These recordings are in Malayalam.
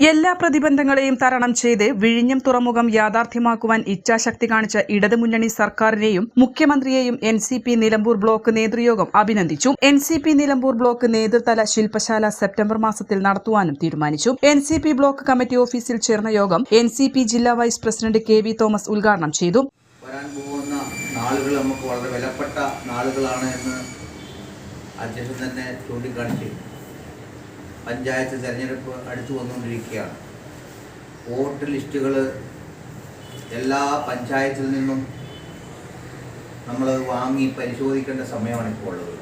എല്ലാ പ്രതിബന്ധങ്ങളെയും തരണം ചെയ്ത് വിഴിഞ്ഞം തുറമുഖം യാഥാർത്ഥ്യമാക്കുവാൻ ഇച്ഛാശക്തി കാണിച്ച ഇടതുമുന്നണി സർക്കാരിനെയും മുഖ്യമന്ത്രിയെയും N C P Nilambur block നേതൃയോഗം അഭിനന്ദിച്ചു. N C P Nilambur block നേതൃതല ശില്പശാല സെപ്റ്റംബർ മാസത്തിൽ നടത്തുവാനും തീരുമാനിച്ചു. N C P block committee ഓഫീസിൽ ചേർന്ന യോഗം എൻ സി പി ജില്ലാ vice president K V Thomas ഉദ്ഘാടനം ചെയ്തു. വരാൻ നാളുകൾ നമുക്ക് വളരെ വിലപ്പെട്ട തന്നെ ചൂണ്ടിക്കാണിച്ചു. പഞ്ചായത്ത് തിരഞ്ഞെടുപ്പ് അടുത്തു വന്നുകൊണ്ടിരിക്കുകയാണ്. വോട്ട് ലിസ്റ്റുകൾ എല്ലാ പഞ്ചായത്തിൽ നിന്നും നമ്മൾ വാങ്ങി പരിശോധിക്കേണ്ട സമയമാണ് ഇപ്പോൾ ഉള്ളത്.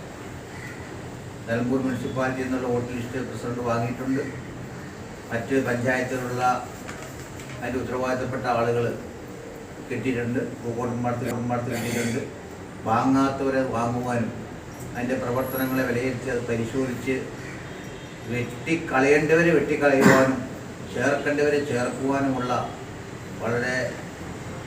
നിലമ്പൂർ മുനിസിപ്പാലിറ്റിയിൽ നിന്നുള്ള വോട്ട് ലിസ്റ്റ് പ്രസിഡന്റ് വാങ്ങിയിട്ടുണ്ട്. മറ്റ് പഞ്ചായത്തിലുള്ള അതിന്റെ ഉത്തരവാദിത്തപ്പെട്ട ആളുകൾ കിട്ടിയിട്ടുണ്ട്. ഭൂകോട്ടന്മാർക്ക് കുടുംബാർത്ഥം കിട്ടിയിട്ടുണ്ട്. വാങ്ങാത്തവരെ വാങ്ങുവാനും അതിന്റെ പ്രവർത്തനങ്ങളെ വിലയിരുത്തി അത് പരിശോധിച്ച് വെട്ടിക്കളയേണ്ടവരെ വെട്ടിക്കളയുവാനും ചേർക്കേണ്ടവരെ ചേർക്കുവാനുമുള്ള വളരെ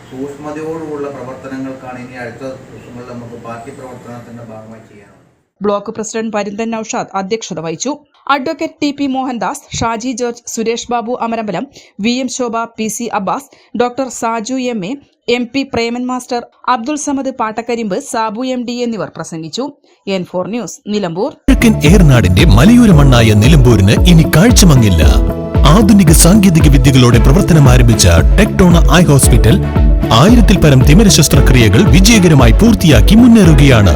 സൂക്ഷ്മതയോടുള്ള പ്രവർത്തനങ്ങൾക്കാണ് ഇനി അടുത്ത ദിവസങ്ങളിൽ നമുക്ക് പാർട്ടി പ്രവർത്തനത്തിന്റെ ഭാഗമായി ചെയ്യാനുള്ളത്. ബ്ലോക്ക് പ്രസിഡന്റ് പരിന്തൻ നൌഷാദ് അധ്യക്ഷത വഹിച്ചു. Advocate T P Mohandas Shaji George Suresh Babu Amarambalam V M Shobha P C Abbas doctor Saju M A M P Preman master Abdul Samad Pattakkarimbu Sabu M D എന്നിവർ പ്രസംഗിച്ചു. N four news Nilambur. കിഴക്കൻ ഏർനാടിന്റെ മലയോര മണ്ണായ നിലമ്പൂരിന് ഇനി കാഴ്ചമങ്ങില്ല. ആധുനിക സാങ്കേതിക വിദ്യകളോടെ പ്രവർത്തനം ആരംഭിച്ച ടെക്ടോണ ഐ ഹോസ്പിറ്റൽ ആയിരത്തിൽ പരം തിമിര ശസ്ത്രക്രിയകൾ വിജയകരമായി പൂർത്തിയാക്കി മുന്നേറുകയാണ്.